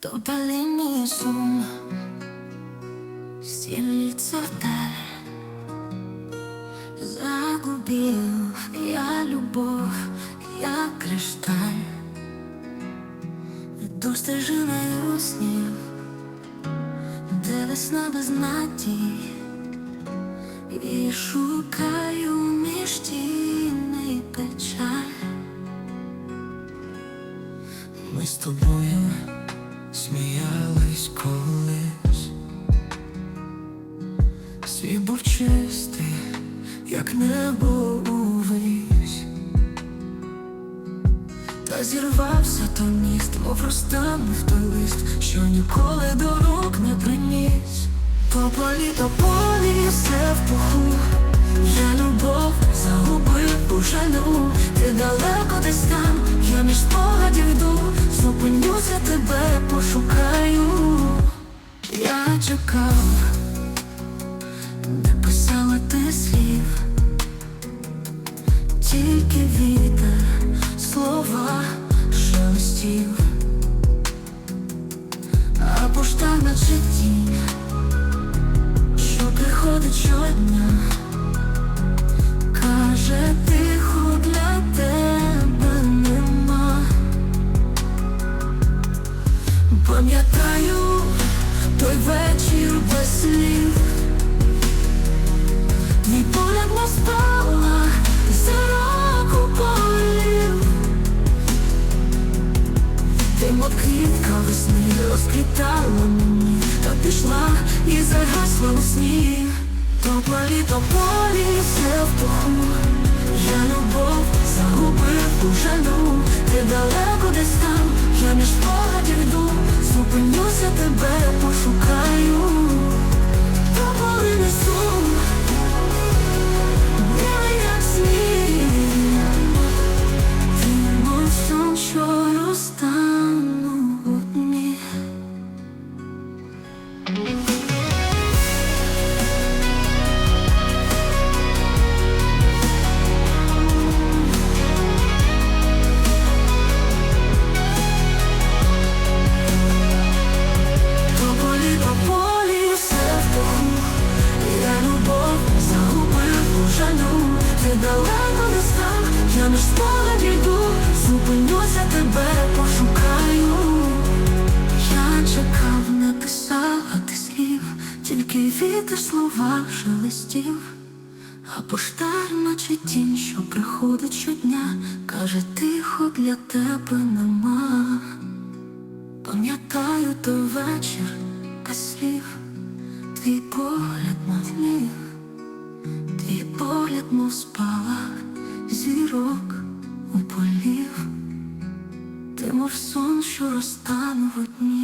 Топалиний сум Стелится вдаль Загубил я любовь, я кришталь Йду стежиною снів, де весна без надій І шукаю між тіней печаль Ми з тобою сміялись колись, світ був чистий, як небо увесь, та зірвався то міст, мов розтанув той лист, що ніколи до рук не приніс. По полі, то полі все в пуху, я любов загубив у жалю, ти далеко десь там, я між спогадів йду, зупинюся, тебе пошукаю. Я чекав, не писала ти слів, тільки вітер, слова шелестів, а пошта наче тінь що приходить щодня, Пам'ятаю той вечір без слів, мій погляд не спала зароку полів. Ти мов квітка весни розквітала мені, та пішла і загасла у сні. То полі, то полі, все в пуху. Я любов загубив у жалю, ти далеко десь там, зупинюся, тебе пошукаю. Далеко не став, я між спогадів йду Зупинюся, тебе пошукаю. Я чекав, не писала ти слів Тільки вітер слова шелестів А поштар, наче тінь, що приходить щодня Каже, тихо для тебе нема. Пам'ятаю той вечір без слів, твій погляд твій погляд, мов спалах зірок у полів, ти мов сон, що розтанув у дні.